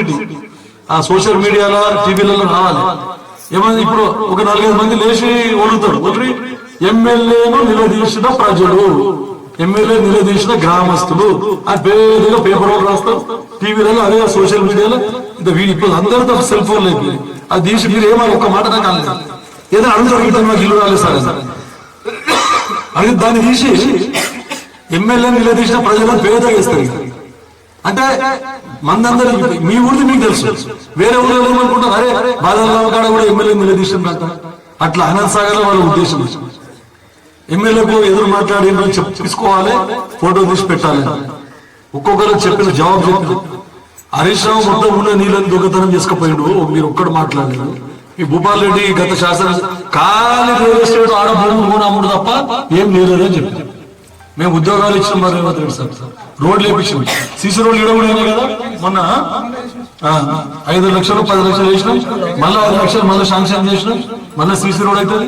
Publicity ఆ social మీడియాలో టీవీలలో రావాలి. ఏమైనా ఇప్పుడు ఒక నాలుగైదు మంది లేచి వదులుతారు ఒకటి ఎమ్మెల్యేను నిలదీసిన ప్రజలు ఎమ్మెల్యే నిలదీసిన గ్రామస్తులు. ఆ పేరుగా పేపర్ రాస్తారు టీవీలలో అదే సోషల్ మీడియాలో ఇంత వీడి ఇప్పుడు అందరితో సెల్ ఫోన్ లేదు అది తీసి మీరు ఏమని ఒక్క మాట నాకు అనలేదు. ఏదో అడుగుతారు ఇతను నాకు ఇల్లు రాలేదు సార్ అది దాన్ని తీసి ఎమ్మెల్యే నిలదీసిన ప్రజలను పేద ఇస్తారు అంటే మందందరూ మీ ఊరిది మీకు తెలుసు. వేరే ఊళ్ళో ఏమనుకుంటారు అరే బాధల్లో కాడ కూడా ఎమ్మెల్యే నిలదీసిందంట అట్లా అనంత సాగర్ వాళ్ళ ఉద్దేశం. ఎమ్మెల్యేకు ఎదురు మాట్లాడి తీసుకోవాలి ఫోటో తీసి పెట్టాలి. ఒక్కొక్కరు చెప్పిన జవాబు చెప్పారు హరీష్ రావు మొత్తం ఉన్న నీళ్ళని దొంగతనం చేసుకుపోయిండు. మీరు ఒక్కడు మాట్లాడలేదు. ఈ భూపాల్ రెడ్డి గత శాసన ఖాళీ రియల్ స్టేషన్ ఆడ భూమి మూడు అమ్ముడు తప్ప ఏం లేదని చెప్పి మేము ఉద్యోగాలు ఇచ్చిన మరి రేవంత్ సార్. రోడ్లు వేపించాం సీసీ రోడ్లు ఇవ్వడం కూడా కదా? మొన్న ఐదు లక్షలు పది లక్షలు వేసినాం. మళ్ళీ ఐదు లక్షలు మళ్ళీ శాంక్షన్ చేసినాం. మళ్ళీ సీసీ రోడ్ అవుతుంది.